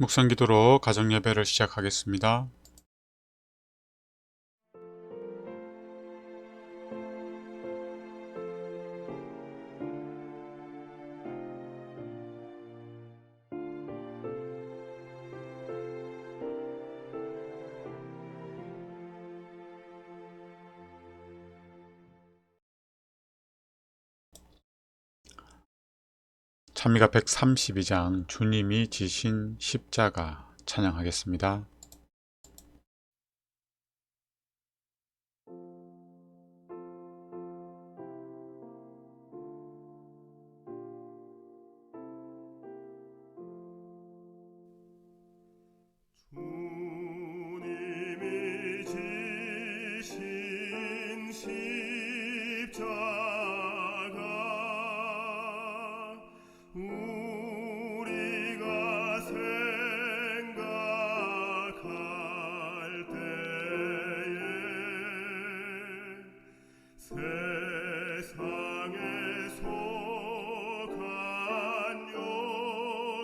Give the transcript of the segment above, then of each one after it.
묵상기도로 가정예배를 시작하겠습니다. 찬미가 132장 주님이 지신 십자가 찬양하겠습니다.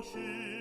是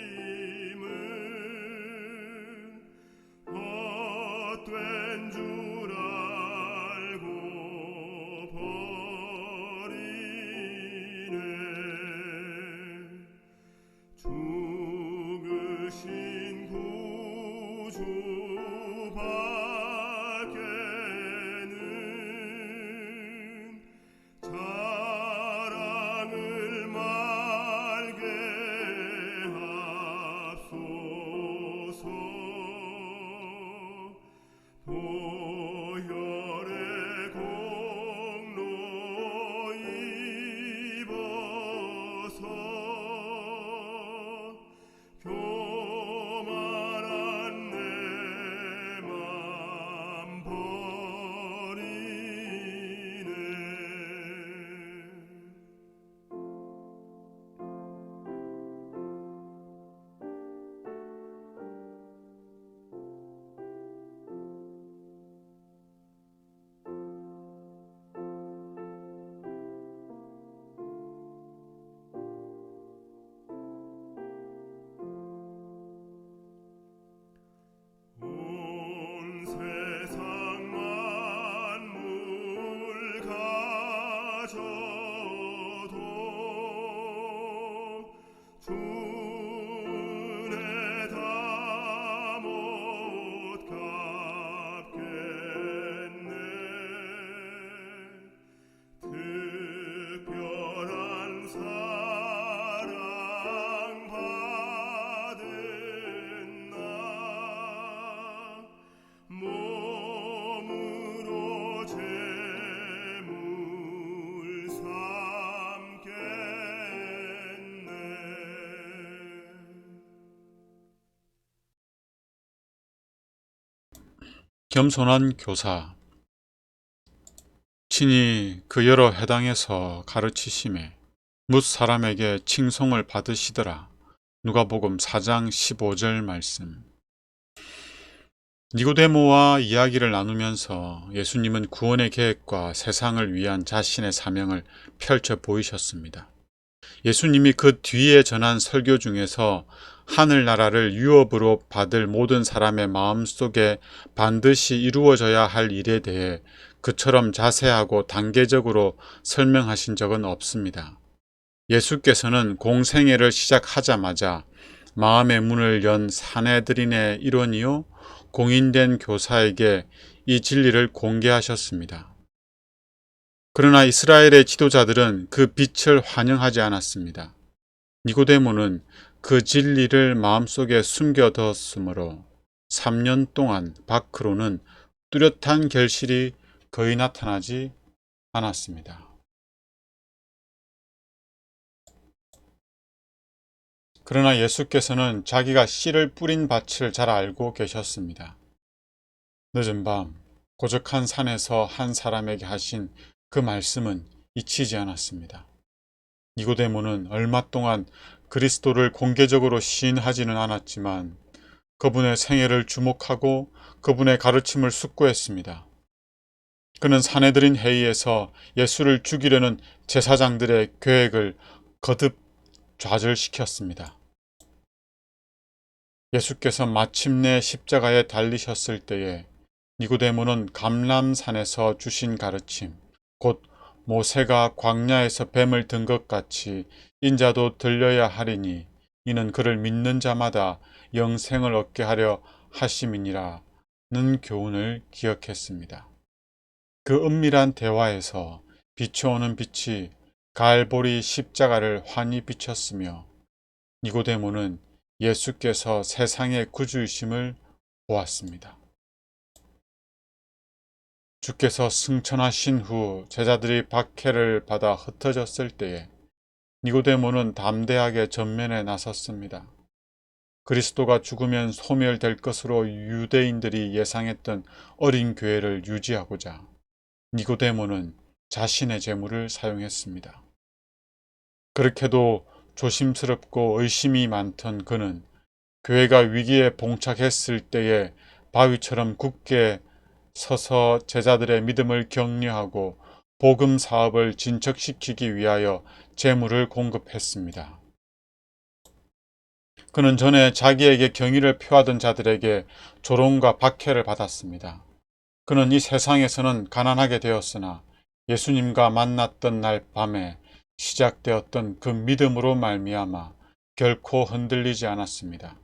겸손한 교사 친히 그 여러 해당에서 가르치심에 뭇 사람에게 칭송을 받으시더라. 누가복음 4장 15절 말씀. 니고데모와 이야기를 나누면서 예수님은 구원의 계획과 세상을 위한 자신의 사명을 펼쳐 보이셨습니다. 예수님이 그 뒤에 전한 설교 중에서 하늘나라를 유업으로 받을 모든 사람의 마음 속에 반드시 이루어져야 할 일에 대해 그처럼 자세하고 단계적으로 설명하신 적은 없습니다. 예수께서는 공생애를 시작하자마자 마음의 문을 연 사내들인의 일원이요 공인된 교사에게 이 진리를 공개하셨습니다. 그러나 이스라엘의 지도자들은 그 빛을 환영하지 않았습니다. 니고데모는 그 진리를 마음속에 숨겨뒀으므로 3년 동안 밖으로는 뚜렷한 결실이 거의 나타나지 않았습니다. 그러나 예수께서는 자기가 씨를 뿌린 밭을 잘 알고 계셨습니다. 늦은 밤 고적한 산에서 한 사람에게 하신 그 말씀은 잊히지 않았습니다. 니고데모는 얼마 동안 그리스도를 공개적으로 시인하지는 않았지만 그분의 생애를 주목하고 그분의 가르침을 숙고했습니다. 그는 사내들인 회의에서 예수를 죽이려는 제사장들의 계획을 거듭 좌절시켰습니다. 예수께서 마침내 십자가에 달리셨을 때에 니고데모는 감람산에서 주신 가르침, 곧 모세가 광야에서 뱀을 든 것 같이 인자도 들려야 하리니 이는 그를 믿는 자마다 영생을 얻게 하려 하심이니라는 교훈을 기억했습니다. 그 은밀한 대화에서 비춰오는 빛이 갈보리 십자가를 환히 비쳤으며 니고데모는 예수께서 세상의 구주이심을 보았습니다. 주께서 승천하신 후 제자들이 박해를 받아 흩어졌을 때에 니고데모는 담대하게 전면에 나섰습니다. 그리스도가 죽으면 소멸될 것으로 유대인들이 예상했던 어린 교회를 유지하고자 니고데모는 자신의 재물을 사용했습니다. 그렇게도 조심스럽고 의심이 많던 그는 교회가 위기에 봉착했을 때에 바위처럼 굳게 서서 제자들의 믿음을 격려하고 복음 사업을 진척시키기 위하여 재물을 공급했습니다. 그는 전에 자기에게 경의를 표하던 자들에게 조롱과 박해를 받았습니다. 그는 이 세상에서는 가난하게 되었으나 예수님과 만났던 날 밤에 시작되었던 그 믿음으로 말미암아 결코 흔들리지 않았습니다.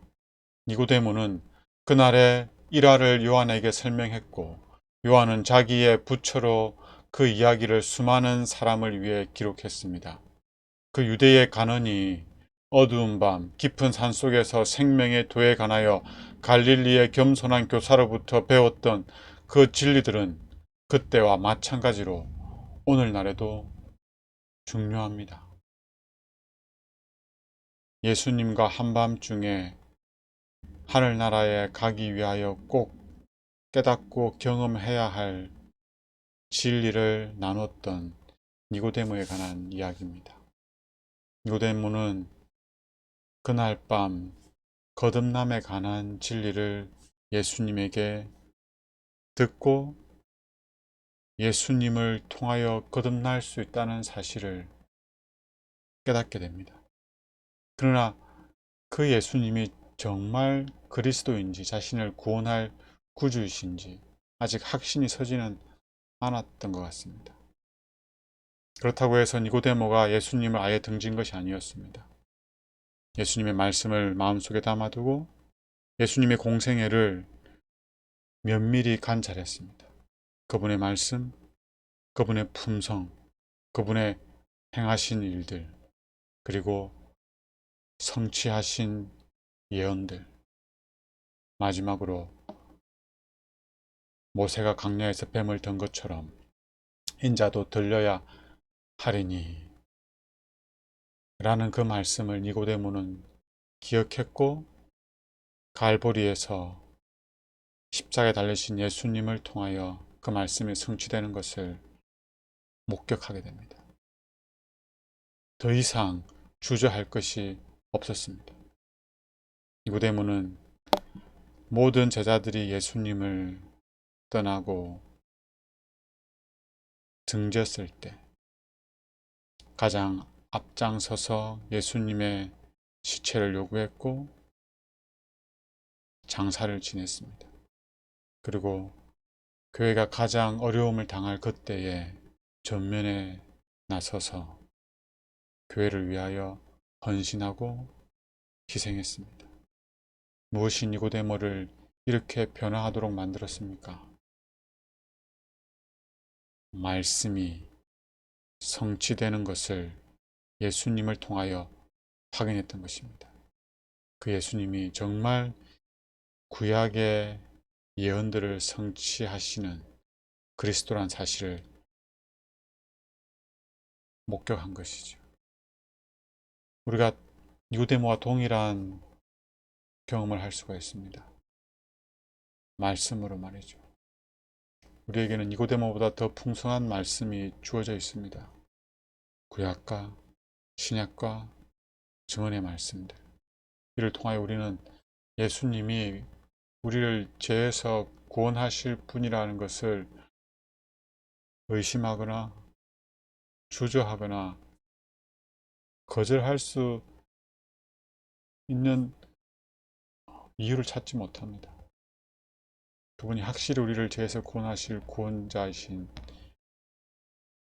니고데모는 그날의 일화를 요한에게 설명했고 요한은 자기의 부처로 그 이야기를 수많은 사람을 위해 기록했습니다. 그 유대의 간언이 어두운 밤 깊은 산 속에서 생명의 도에 관하여 갈릴리의 겸손한 교사로부터 배웠던 그 진리들은 그때와 마찬가지로 오늘날에도 중요합니다. 예수님과 한밤중에 하늘나라에 가기 위하여 꼭 깨닫고 경험해야 할 진리를 나눴던 니고데모에 관한 이야기입니다. 니고데모는 그날 밤 거듭남에 관한 진리를 예수님에게 듣고 예수님을 통하여 거듭날 수 있다는 사실을 깨닫게 됩니다. 그러나 그 예수님이 정말 그리스도인지 자신을 구원할 구주이신지 아직 확신이 서지는 않았던 것 같습니다. 그렇다고 해서 니고데모가 예수님을 아예 등진 것이 아니었습니다. 예수님의 말씀을 마음속에 담아두고 예수님의 공생애를 면밀히 관찰했습니다. 그분의 말씀, 그분의 품성, 그분의 행하신 일들, 그리고 성취하신 예언들, 마지막으로 모세가 강야에서 뱀을 든 것처럼 인자도 들려야 하리니 라는 그 말씀을 니고데모는 기억했고 갈보리에서 십자가에 달리신 예수님을 통하여 그 말씀이 성취되는 것을 목격하게 됩니다. 더 이상 주저할 것이 없었습니다. 니고데모는 모든 제자들이 예수님을 떠나고 등졌을 때 가장 앞장서서 예수님의 시체를 요구했고 장사를 지냈습니다. 그리고 교회가 가장 어려움을 당할 그때에 전면에 나서서 교회를 위하여 헌신하고 희생했습니다. 무엇이 니고데모를 이렇게 변화하도록 만들었습니까? 말씀이 성취되는 것을 예수님을 통하여 확인했던 것입니다. 그 예수님이 정말 구약의 예언들을 성취하시는 그리스도란 사실을 목격한 것이죠. 우리가 유대모와 동일한 경험을 할 수가 있습니다. 말씀으로 말이죠. 우리에게는 니고데모보다 더 풍성한 말씀이 주어져 있습니다. 구약과 신약과 증언의 말씀들. 이를 통하여 우리는 예수님이 우리를 죄에서 구원하실 분이라는 것을 의심하거나 주저하거나 거절할 수 있는 이유를 찾지 못합니다. 그분이 확실히 우리를 죄에서 구원하실 구원자이신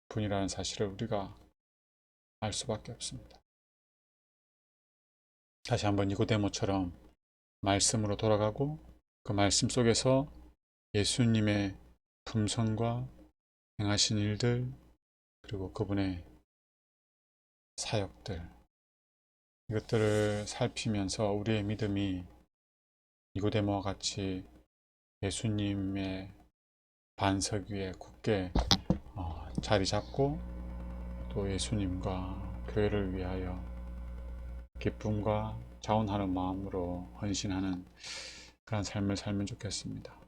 분이라는 사실을 우리가 알 수밖에 없습니다. 다시 한번 니고데모처럼 말씀으로 돌아가고 그 말씀 속에서 예수님의 품성과 행하신 일들 그리고 그분의 사역들 이것들을 살피면서 우리의 믿음이 니고데모와 같이 예수님의 반석 위에 굳게 어, 자리 잡고 또 예수님과 교회를 위하여 기쁨과 자원하는 마음으로 헌신하는 그런 삶을 살면 좋겠습니다.